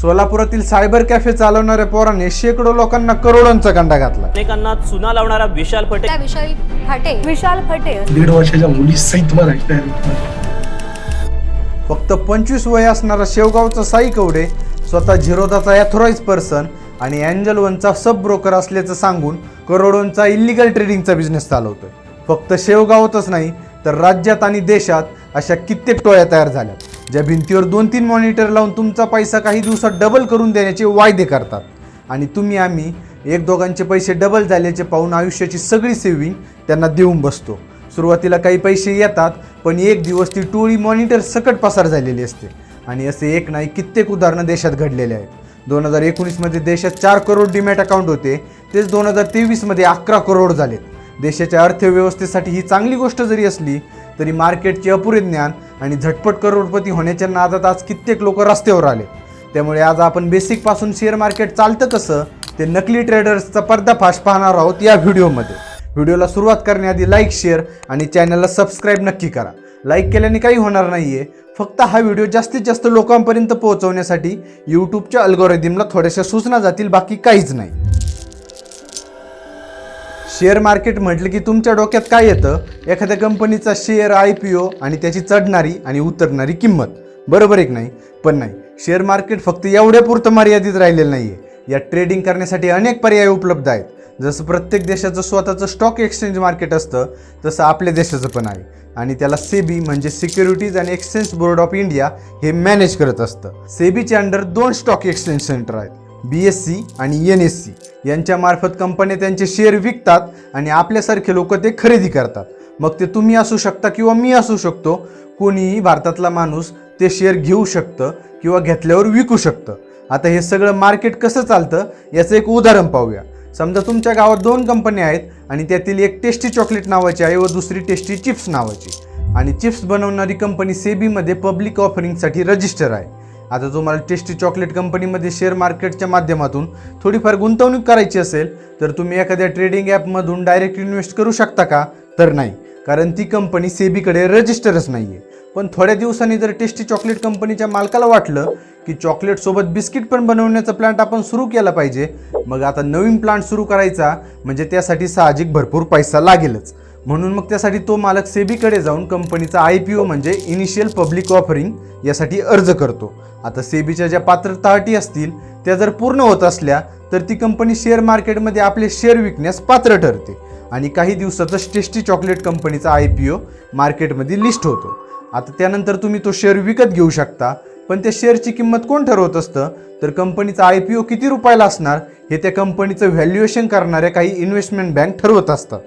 सोलापुरातील cyber cafe चालवणाऱ्या पोराने शेकडो लोकांना करोडोंचा कंडा घातला. अनेकांना चुना लावणारा विशाल फटे त्या विशाल फाटे विशाल फटे. दीड वर्षाच्या मला ऐकता फक्त पंचवीस वय असणारा शेवगावचा साई कवडे स्वतः झिरोदाचा ॲथोराईज पर्सन आणि अँजल वनचा सब ब्रोकर असल्याचं सांगून करोडोंचा इलिगल ट्रेडिंगचा बिझनेस चालवतोय. फक्त शेवगावातच नाही तर राज्यात आणि देशात अशा कित्येक टोळ्या तयार झाल्या ज्या भिंतीवर दोन तीन मॉनिटर लावून तुमचा पैसा काही दिवसात डबल करून देण्याचे वायदे करतात. आणि तुम्ही आम्ही एक दोघांचे पैसे डबल झाल्याचे पाहून आयुष्याची सगळी सेविंग त्यांना देऊन बसतो. सुरुवातीला काही पैसे येतात पण एक दिवस ती टोळी मॉनिटर सकट पसार झालेली असते. आणि असे एक नाही कित्येक उदाहरणं देशात घडलेले आहेत. दोन हजार एकोणीसमध्ये देशात चार करोड डीमॅट अकाउंट होते तेच दोन हजार तेवीसमध्ये अकरा करोड झालेत. देशाच्या अर्थव्यवस्थेसाठी ही चांगली गोष्ट जरी असली तरी मार्केटचे अपुरे ज्ञान आणि झटपट करोडपती होण्याच्या नादात आज कित्येक लोक रस्त्यावर आले. त्यामुळे आज आपण बेसिकपासून शेअर मार्केट चालतं कसं ते नकली ट्रेडर्सचा पर्दाफाश पाहणार आहोत या व्हिडिओमध्ये. व्हिडिओला सुरुवात करण्याआधी लाईक शेअर आणि चॅनलला सबस्क्राईब नक्की करा. लाईक केल्याने काही होणार नाही आहे फक्त हा व्हिडिओ जास्तीत जास्त लोकांपर्यंत पोहोचवण्यासाठी यूट्यूबच्या अल्गोरिदमला थोड्याशा सूचना जातील बाकी काहीच नाही. शेअर मार्केट म्हटलं की तुमच्या डोक्यात काय येतं? एखाद्या कंपनीचा शेअर आय पी ओ आणि त्याची चढणारी आणि उतरणारी किंमत. बरोबर एक नाही? पण नाही. शेअर मार्केट फक्त एवढ्यापुरतं मर्यादित राहिलेलं नाही आहे या ट्रेडिंग करण्यासाठी अनेक पर्याय उपलब्ध आहेत. जसं प्रत्येक देशाचं स्वतःचं स्टॉक एक्सचेंज मार्केट असतं तसं आपल्या देशाचं पण आहे. आणि त्याला सेबी म्हणजे securities and exchange board of India हे मॅनेज करत असतं. सेबीच्या अंडर दोन स्टॉक एक्सचेंज सेंटर आहेत. बी एस सी आणि एन एस सी यांच्यामार्फत कंपन्या त्यांचे शेअर विकतात आणि आपल्यासारखे लोक ते खरेदी करतात. मग ते तुम्ही असू शकता किंवा मी असू शकतो. कोणीही भारतातला माणूस ते शेअर घेऊ शकतं किंवा घेतल्यावर विकू शकतं. आता हे सगळं मार्केट कसं चालतं याचं एक उदाहरण पाहूया. समजा तुमच्या गावात दोन कंपन्या आहेत आणि त्यातील एक टेस्टी चॉकलेट नावाची आहे व दुसरी टेस्टी चिप्स नावाची. आणि चिप्स बनवणारी कंपनी सेबीमध्ये पब्लिक ऑफरिंगसाठी रजिस्टर आहे. आता तुम्हाला टेस्टी चॉकलेट कंपनीमध्ये शेअर मार्केटच्या माध्यमातून थोडीफार गुंतवणूक करायची असेल तर तुम्ही एखाद्या ट्रेडिंग ॲपमधून डायरेक्ट इन्व्हेस्ट करू शकता का? तर नाही कारण ती कंपनी सेबीकडे रजिस्टरच नाही आहे पण थोड्या दिवसांनी जर टेस्टी चॉकलेट कंपनीच्या मालकाला वाटलं की चॉकलेटसोबत बिस्किट पण बनवण्याचा प्लांट आपण सुरू केला पाहिजे मग आता नवीन प्लांट सुरू करायचा म्हणजे त्यासाठी साहजिक भरपूर पैसा लागेलच. म्हणून मग त्यासाठी तो मालक सेबीकडे जाऊन कंपनीचा आय पी ओ म्हणजे इनिशियल पब्लिक ऑफरिंग यासाठी अर्ज करतो. आता सेबीच्या ज्या पात्रता अटी असतील त्या जर पूर्ण होत असल्या तर ती कंपनी शेअर मार्केटमध्ये आपले शेअर विकण्यास पात्र ठरते. आणि काही दिवसातच टेस्टी चॉकलेट कंपनीचा आय पी ओ मार्केटमध्ये लिस्ट होतो. आता त्यानंतर तुम्ही तो शेअर विकत घेऊ शकता पण त्या शेअरची किंमत कोण ठरवत असतं? तर कंपनीचा आय पी ओ किती रुपयाला असणार? हे त्या कंपनीचं व्हॅल्युएशन करणाऱ्या काही इन्व्हेस्टमेंट बँक ठरवत असतात.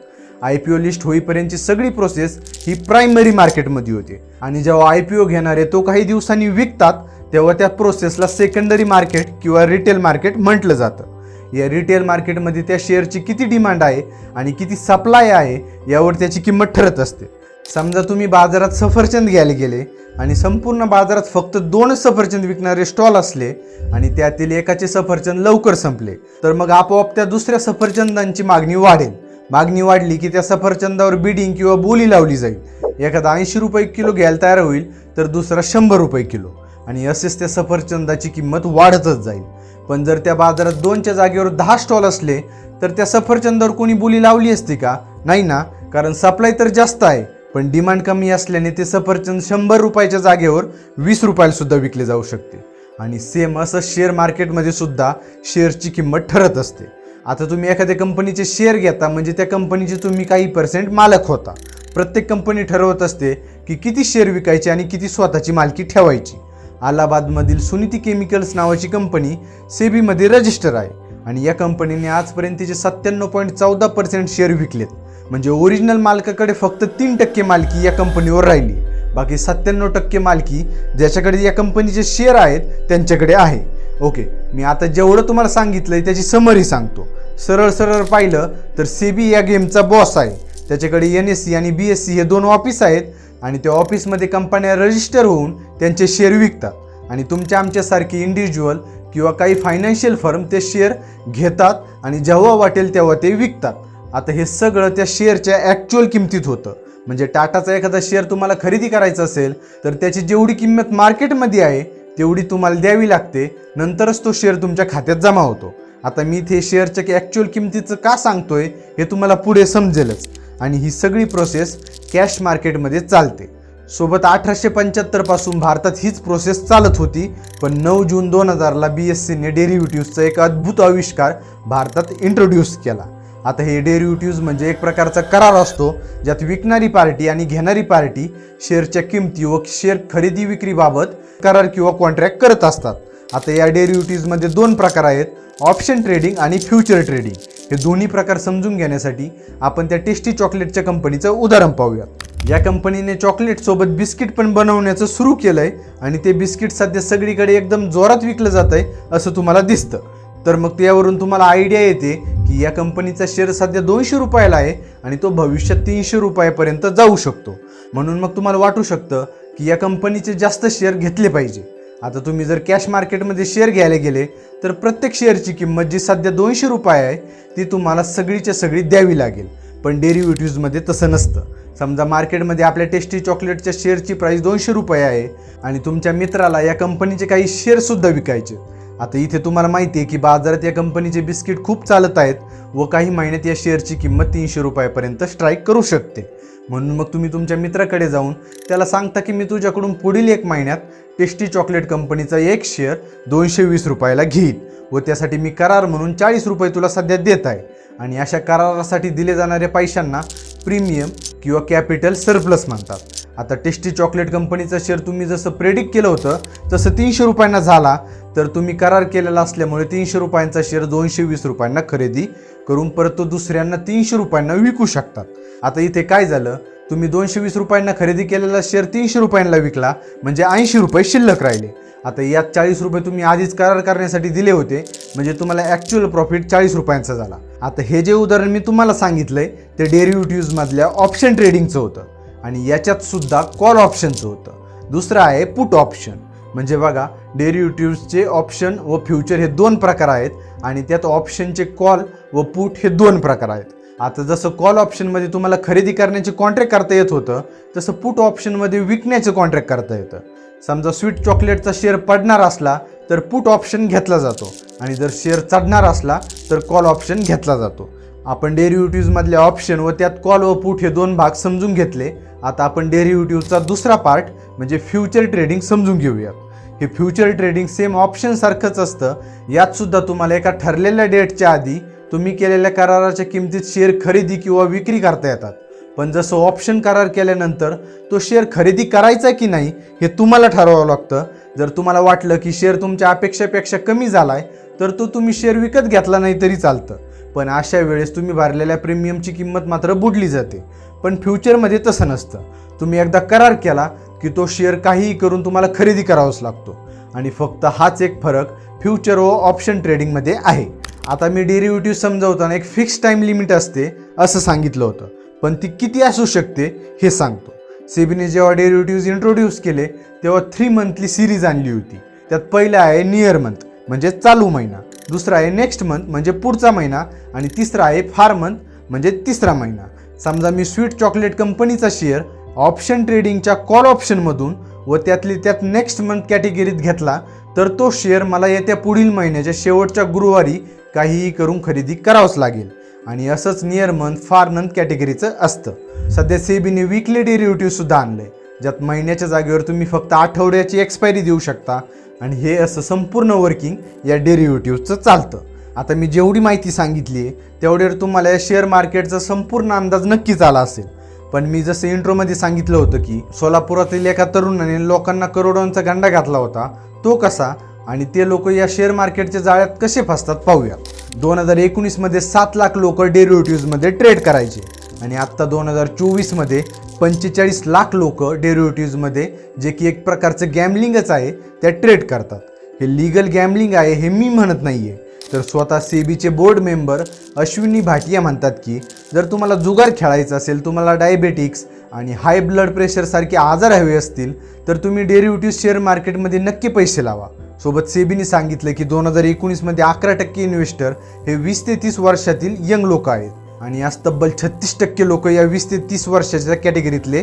आय पी ओ लिस्ट होईपर्यंतची सगळी प्रोसेस ही प्रायमरी मार्केटमध्ये होते. आणि जेव्हा आय पी ओ घेणारे तो काही दिवसांनी विकतात तेव्हा त्या प्रोसेसला सेकंडरी मार्केट किंवा रिटेल मार्केट म्हटलं जातं. या रिटेल मार्केटमध्ये त्या शेअरची किती डिमांड आहे आणि किती सप्लाय आहे यावर त्याची किंमत ठरत असते. समजा तुम्ही बाजारात सफरचंद घ्यायला गेले आणि संपूर्ण बाजारात फक्त दोनच सफरचंद विकणारे स्टॉल असले आणि त्यातील एकाचे सफरचंद लवकर संपले तर मग आपोआप त्या दुसऱ्या सफरचंदांची मागणी वाढेल. मागणी वाढली की त्या सफरचंदावर बिडिंग किंवा बोली लावली जाईल. एखादा ऐंशी रुपये किलो घ्यायला तयार होईल तर दुसरा शंभर रुपये किलो. आणि असेच त्या सफरचंदाची किंमत वाढतच जाईल. पण जर त्या बाजारात दोनच्या जागेवर दहा स्टॉल असले तर त्या सफरचंदावर कोणी बोली लावली असती का? नाही ना कारण सप्लाय तर जास्त आहे पण डिमांड कमी असल्याने ते सफरचंद शंभर रुपयाच्या जागेवर वीस रुपयाला सुद्धा विकले जाऊ शकते. आणि सेम असं शेअर मार्केटमध्ये सुद्धा शेअरची किंमत ठरत असते. आता तुम्ही एखाद्या कंपनीचे शेअर घेता म्हणजे त्या कंपनीचे तुम्ही काही पर्सेंट मालक होता. प्रत्येक कंपनी ठरवत असते की किती शेअर विकायचे आणि किती स्वतःची मालकी ठेवायची. अलाहाबादमधील सुनीती केमिकल्स नावाची कंपनी सेबीमध्ये रजिस्टर आहे. आणि या कंपनीने आजपर्यंतचे सत्त्याण्णव पॉईंट चौदा पर्सेंट शेअर विकलेत. म्हणजे ओरिजिनल मालकाकडे फक्त तीन टक्के मालकी या कंपनीवर राहिली. बाकी सत्त्याण्णव टक्के मालकी ज्याच्याकडे या कंपनीचे शेअर आहेत त्यांच्याकडे आहे. ओके मी आता जेवढं तुम्हाला सांगितलंय त्याची समरी सांगतो. सरळ सरळ पाहिलं तर सेबी या गेमचा बॉस आहे. त्याच्याकडे एन एस सी आणि बी एस सी हे दोन ऑफिस आहेत आणि त्या ऑफिसमध्ये कंपन्या रजिस्टर होऊन त्यांचे शेअर विकतात. आणि तुमच्या आमच्यासारखे इंडिव्हिज्युअल किंवा काही फायनान्शियल फर्म ते शेअर घेतात आणि जेव्हा वाटेल तेव्हा ते विकतात. आता हे सगळं त्या शेअरच्या ॲक्च्युअल किमतीत होतं. म्हणजे टाटाचा एखादा शेअर तुम्हाला खरेदी करायचा असेल तर त्याची जेवढी किंमत मार्केटमध्ये आहे तेवढी तुम्हाला द्यावी लागते. नंतरच तो शेअर तुमच्या खात्यात जमा होतो. आता मी इथे शेअरच्या ॲक्च्युअल किमतीचं का सांगतोय हे तुम्हाला पुढे समजेलच. आणि ही सगळी प्रोसेस कॅश मार्केटमध्ये चालते. सोबत अठराशे पंच्याहत्तरपासून भारतात हीच प्रोसेस चालत होती पण नऊ जून दोन हजारला बी एस सीने डेरिव्हेटिव्हचा एक अद्भुत आविष्कार भारतात इंट्रोड्यूस केला. आता हे डेरिव्हेटिव्ज म्हणजे एक प्रकारचा करार असतो ज्यात विकणारी पार्टी आणि घेणारी पार्टी शेअरच्या किमती व शेअर खरेदी विक्रीबाबत करार किंवा कॉन्ट्रॅक्ट करत असतात. आता या डेरिव्हेटिव्जमध्ये दोन प्रकार आहेत ऑप्शन ट्रेडिंग आणि फ्युचर ट्रेडिंग हे दोन्ही प्रकार समजून घेण्यासाठी आपण त्या टेस्टी चॉकलेटच्या कंपनीचं उदाहरण पाहूयात. या कंपनीने चॉकलेट सोबत बिस्किट पण बनवण्याचं सुरू केलंय आणि ते बिस्किट सध्या सगळीकडे एकदम जोरात विकलं जात आहे असं तुम्हाला दिसतं. तर मग त्यावरून तुम्हाला आयडिया येते की या कंपनीचा शेअर सध्या दोनशे रुपयाला आहे आणि तो भविष्यात तीनशे रुपयापर्यंत जाऊ शकतो. म्हणून मग तुम्हाला वाटू शकतं की या कंपनीचे जास्त शेअर घेतले पाहिजे. आता तुम्ही जर कॅश मार्केटमध्ये शेअर घ्यायला गेले तर प्रत्येक शेअरची किंमत जी सध्या दोनशे रुपये आहे ती तुम्हाला सगळीच्या सगळी द्यावी लागेल. पण डेरिव्हेटिव्जमध्ये तसं नसतं. समजा मार्केटमध्ये आपल्या टेस्टी चॉकलेटच्या शेअरची प्राईस दोनशे रुपये आहे आणि तुमच्या मित्राला या कंपनीचे काही शेअरसुद्धा विकायचे. आता इथे तुम्हाला माहिती आहे की बाजारात या कंपनीचे बिस्किट खूप चालत आहेत व काही महिन्यात या शेअरची किंमत तीनशे रुपयापर्यंत स्ट्राईक करू शकते. म्हणून मग तुम्ही तुमच्या मित्राकडे जाऊन त्याला सांगता की मी तुझ्याकडून पुढील एक महिन्यात टेस्टी चॉकलेट कंपनीचा एक शेअर दोनशे वीस रुपयाला घेईन व त्यासाठी मी करार म्हणून चाळीस रुपये तुला सध्या देत आहे. आणि अशा करारासाठी दिले जाणाऱ्या पैशांना प्रीमियम किंवा कॅपिटल सरप्लस म्हणतात. आता टेस्टी चॉकलेट कंपनीचा शेअर तुम्ही जसं प्रेडिक्ट केलं होतं तसं तीनशे रुपयांना झाला. तर तुम्ही करार केलेला असल्यामुळे तीनशे रुपयांचा शेअर दोनशे वीस रुपयांना खरेदी करून परत तो दुसऱ्यांना तीनशे रुपयांना विकू शकतात. आता इथे काय झालं? तुम्ही दोनशे वीस रुपयांना खरेदी केलेला शेअर तीनशे रुपयांना विकला म्हणजे ऐंशी रुपये शिल्लक राहिले. आता यात चाळीस रुपये तुम्ही आधीच करार करण्यासाठी दिले होते म्हणजे तुम्हाला ॲक्च्युअल प्रॉफिट चाळीस रुपयांचा झाला. आता हे जे उदाहरण मी तुम्हाला सांगितलंय ते डेरिव्हेटिव्हजमधल्या ऑप्शन ट्रेडिंगचं होतं. आणि याच्यात सुद्धा कॉल ऑप्शनचं होतं. दुसरं आहे पुट ऑप्शन म्हणजे बघा डेरिव्हेटिव्हजचे ऑप्शन व फ्युचर हे दोन प्रकार आहेत आणि त्यात ऑप्शनचे कॉल व पुट हे दोन प्रकार आहेत. आता जसं कॉल ऑप्शनमध्ये तुम्हाला खरेदी करण्याचे कॉन्ट्रॅक्ट करता येत होतं तसं पुट ऑप्शनमध्ये विकण्याचं कॉन्ट्रॅक्ट करता येतं. समजा स्वीट चॉकलेटचा शेअर पडणार असला तर पुट ऑप्शन घेतला जातो. आणि जर शेअर चढणार असला तर कॉल ऑप्शन घेतला जातो. आपण डेरिव्हेटिव्हमधले ऑप्शन व त्यात कॉल व पुट हे दोन भाग समजून घेतले. आता आपण डेरिव्हेटिव्हचा दुसरा पार्ट म्हणजे फ्युचर ट्रेडिंग समजून घेऊयात. हे फ्युचर ट्रेडिंग सेम ऑप्शनसारखंच असतं. यात सुद्धा तुम्हाला एका ठरलेल्या डेटच्या आधी तुम्ही केलेल्या कराराच्या किमतीत शेअर खरेदी किंवा विक्री करता येतात. पण जसं ऑप्शन करार केल्यानंतर तो शेअर खरेदी करायचा की नाही हे तुम्हाला ठरवावं लागतं. जर तुम्हाला वाटलं की शेअर तुमच्या अपेक्षेपेक्षा कमी झाला आहे तर तो तुम्ही शेअर विकत घेतला नाही तरी चालतं. पण अशा वेळेस तुम्ही भरलेल्या प्रीमियमची किंमत मात्र बुडली जाते. पण फ्युचरमध्ये तसं नसतं. तुम्ही एकदा करार केला की तो शेअर काहीही करून तुम्हाला खरेदी करावाच लागतो. आणि फक्त हाच एक फरक फ्युचर व ऑप्शन ट्रेडिंगमध्ये आहे. आता मी डेरिव्हेटिव्ह समजावताना एक फिक्स टाईम लिमिट असते असं सांगितलं होतं. पण ती किती असू शकते हे सांगतो. सेबीने जेव्हा डेरिव्हेटिव्ह इंट्रोड्यूस केले तेव्हा थ्री मंथली सिरीज आणली होती. त्यात पहिलं आहे नियर मंथ म्हणजे चालू महिना. दुसरा आहे नेक्स्ट मंथ म्हणजे पुढचा महिना आणि तिसरा आहे फार मंथ म्हणजे तिसरा महिना. समजा मी स्वीट चॉकलेट कंपनीचा शेअर ऑप्शन ट्रेडिंगच्या कॉल ऑप्शनमधून व त्यातली त्यात नेक्स्ट मंथ कॅटेगरीत घेतला तर तो शेअर मला येत्या पुढील महिन्याच्या शेवटच्या गुरुवारी काहीही करून खरेदी करावंच लागेल. आणि असंच नियर मंथ फार मंथ कॅटेगरीचं असतं. सध्या सेबीने विकली डेरिव्हेटिव्ह सुद्धा आणलंय. ज्यात महिन्याच्या जागेवर तुम्ही फक्त आठवड्याची एक्सपायरी देऊ शकता. आणि हे असं संपूर्ण वर्किंग या डेरिव्हेटिव्हचं चालतं. आता मी जेवढी माहिती सांगितली आहे तेवढ्यावर तुम्हाला या शेअर मार्केटचा संपूर्ण अंदाज नक्कीच आला असेल. पण मी जसं इंट्रोमध्ये सांगितलं होतं की सोलापुरातील एका तरुणाने लोकांना करोडोंचा गंडा घातला होता तो कसा? आणि ते लोक या शेअर मार्केटच्या जाळ्यात कसे फसतात पाहूया. दोन हजार एकोणीसमध्ये सात लाख लोक डेरिव्हेटिव्हजमध्ये ट्रेड करायचे. आणि आत्ता दोन हजार चोवीसमध्ये पंचेचाळीस लाख लोक डेरिव्हेटिव्हजमध्ये जे की एक प्रकारचं गॅमलिंगच आहे त्या ट्रेड करतात. हे लिगल गॅमलिंग आहे हे मी म्हणत नाही आहे तर स्वतः सेबीचे बोर्ड मेंबर अश्विनी भाटिया म्हणतात की जर तुम्हाला जुगार खेळायचा असेल तुम्हाला डायबेटिक्स आणि हाय ब्लड प्रेशरसारखे आजार हवे असतील तर तुम्ही डेरिव्हेटिव्ह शेअर मार्केटमध्ये नक्की पैसे लावा. सोबत सेबीने सांगितलं की दोन हजार एकोणीसमध्ये अकरा टक्के इन्व्हेस्टर हे वीस ते तीस वर्षातील यंग लोक आहेत. आणि आज तब्बल छत्तीस टक्के लोक या वीस ते तीस वर्षाच्या कॅटेगरीतले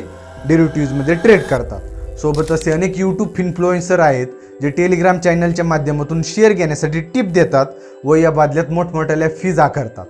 डेरिव्हेटिव्हजमध्ये ट्रेड करतात. सोबत असे अनेक यूट्यूब इन्फ्लुएन्सर आहेत जे टेलिग्राम चॅनलच्या माध्यमातून शेअर घेण्यासाठी टिप देतात व या बादल्यात मोठमोठ्याल्या फीज आकारतात.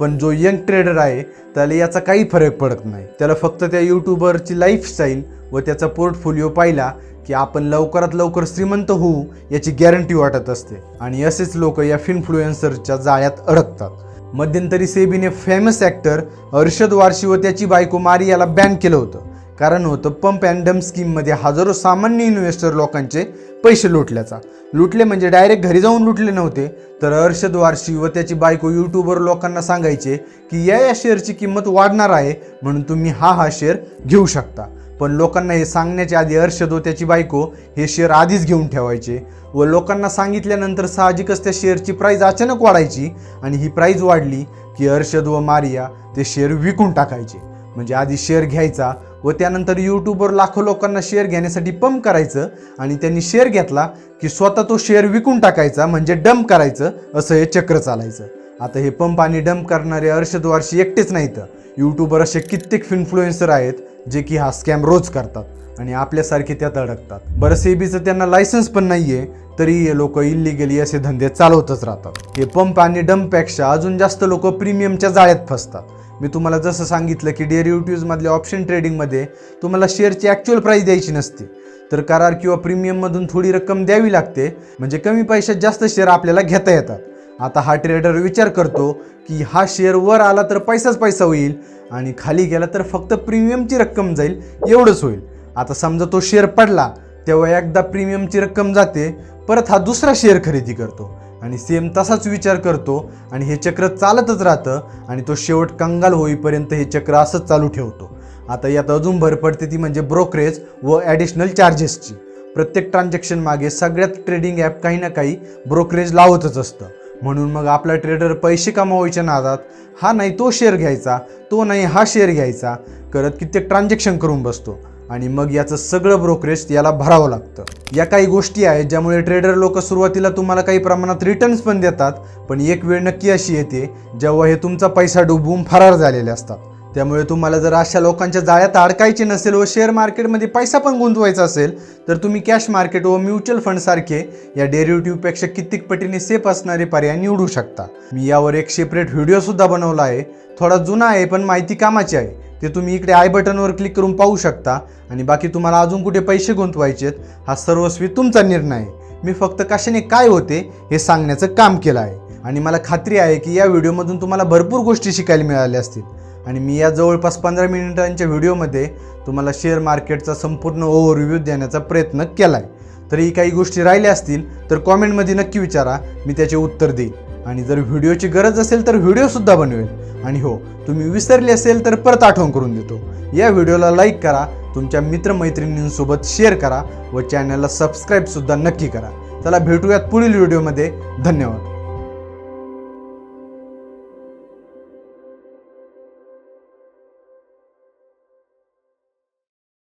पण जो यंग ट्रेडर आहे त्याला याचा काही फरक पडत नाही. त्याला फक्त त्या यूट्यूबरची लाईफस्टाईल व त्याचा पोर्टफोलिओ पाहिला की आपण लवकरात लवकर श्रीमंत होऊ याची गॅरंटी वाटत असते. आणि असेच लोक या फिन्फ्लुएन्सरच्या जाळ्यात अडकतात. मध्यंतरी सेबीने फेमस ॲक्टर अर्षद वारशी व त्याची बायको मारी याला बॅन केलं होतं. कारण होतं पंप अँड डम स्कीममध्ये हजारो सामान्य इन्व्हेस्टर लोकांचे पैसे लुटल्याचा. लुटले म्हणजे डायरेक्ट घरी जाऊन लुटले नव्हते. तर अर्षद वारशी व त्याची बायको यूट्यूबवर लोकांना सांगायचे की या या शेअरची किंमत वाढणार आहे म्हणून तुम्ही हा हा शेअर घेऊ शकता. पण लोकांना हे सांगण्याच्या आधी अर्षद व त्याची बायको हे शेअर आधीच घेऊन ठेवायचे व लोकांना सांगितल्यानंतर साहजिकच त्या शेअरची प्राईज अचानक वाढायची आणि ही प्राईज वाढली की अर्षद व मारिया ते शेअर विकून टाकायचे. म्हणजे आधी शेअर घ्यायचा व त्यानंतर यूट्यूबवर लाखो लोकांना शेअर घेण्यासाठी पंप करायचं आणि त्यांनी शेअर घेतला की स्वतः तो शेअर विकून टाकायचा म्हणजे डंप करायचं असं हे चक्र चालायचं. आता हे पंप आणि डंप करणारे अर्षद वारशी एकटेच नाहीत. यूट्यूबर असे कित्येक इन्फ्लुएन्सर आहेत जे की हा स्कॅम रोज करतात आणि आपल्यासारखे त्यात अडकतात. बरं सेबीचं त्यांना लायसन्स पण नाही आहे तरी हे लोक इलिगली असे धंदे चालवतच राहतात. हे पंप आणि डंपपेक्षा अजून जास्त लोक प्रीमियमच्या जाळ्यात फसतात. मी तुम्हाला जसं सांगितलं की डेरिव्हेटिव्हजमधल्या ऑप्शन ट्रेडिंगमध्ये तुम्हाला शेअरची ॲक्च्युअल प्राईस द्यायची नसते. तर करार किंवा प्रीमियममधून थोडी रक्कम द्यावी लागते म्हणजे कमी पैशात जास्त शेअर आपल्याला घेता येतात. आता हा ट्रेडर विचार करतो की हा शेअर वर आला तर पैसाच पैसा होईल आणि खाली गेला तर फक्त प्रीमियमची रक्कम जाईल एवढंच होईल. आता समजा तो शेअर पडला तेव्हा एकदा प्रीमियमची रक्कम जाते परत हा दुसरा शेअर खरेदी करतो. आणि सेम तसाच विचार करतो आणि हे चक्र चालतच राहतं आणि तो शेवट कंगाल होईपर्यंत हे चक्र असंच चालू ठेवतो. आता यात अजून भर पडते ती म्हणजे ब्रोकरेज व ॲडिशनल चार्जेसची प्रत्येक ट्रान्झॅक्शन मागे सगळ्यात ट्रेडिंग ॲप काही ना काही ब्रोकरेज लावतच असतं. म्हणून मग आपला ट्रेडर पैसे कमावायच्या नादात हा नाही तो शेअर घ्यायचा तो नाही हा शेअर घ्यायचा करत कित्येक ट्रान्झॅक्शन करून बसतो. आणि मग याचं सगळं ब्रोकरेज याला भरावं लागतं. या काही गोष्टी आहेत ज्यामुळे ट्रेडर लोक सुरुवातीला तुम्हाला काही प्रमाणात रिटर्न्स पण देतात पण एक वेळ नक्की अशी येते जेव्हा हे तुमचा पैसा डुबवून फरार झालेले असतात. त्यामुळे तुम्हाला जर अशा लोकांच्या जाळ्यात अडकायचे नसेल व शेअर मार्केटमध्ये पैसा पण गुंतवायचा असेल तर तुम्ही कॅश मार्केट व म्युच्युअल फंड सारखे या डेरिव्हेटिव्हपेक्षा कित्येक पटीने सेफ असणारे पर्याय निवडू शकता. मी यावर एक सेपरेट व्हिडिओ सुद्धा बनवला आहे. थोडा जुना आहे पण माहिती कामाची आहे. ते तुम्ही इकडे आय बटनवर क्लिक करून पाहू शकता. आणि बाकी तुम्हाला अजून कुठे पैसे गुंतवायचेत हा सर्वस्वी तुमचा निर्णय आहे. मी फक्त कशाने काय होते हे सांगण्याचं काम केलं आहे. आणि मला खात्री आहे की या व्हिडिओमधून तुम्हाला भरपूर गोष्टी शिकायला मिळाल्या असतील. आणि मी या जवळपास पंधरा मिनिटांच्या व्हिडिओमध्ये तुम्हाला शेअर मार्केटचा संपूर्ण ओव्हरव्ह्यू देण्याचा प्रयत्न केला आहे तरी काही गोष्टी राहिल्या असतील तर कॉमेंटमध्ये नक्की विचारा मी त्याचे उत्तर देईन. आणि जर व्हिडिओची गरज असेल तर व्हिडिओसुद्धा बनवेल. आणि हो तुम्ही विसरले असेल तर परत आठवण करून देतो. या व्हिडिओला लाईक करा तुमच्या मित्रमैत्रिणींसोबत शेअर करा व चॅनलला सबस्क्राईबसुद्धा नक्की करा. चला भेटूयात पुढील व्हिडिओमध्ये धन्यवाद.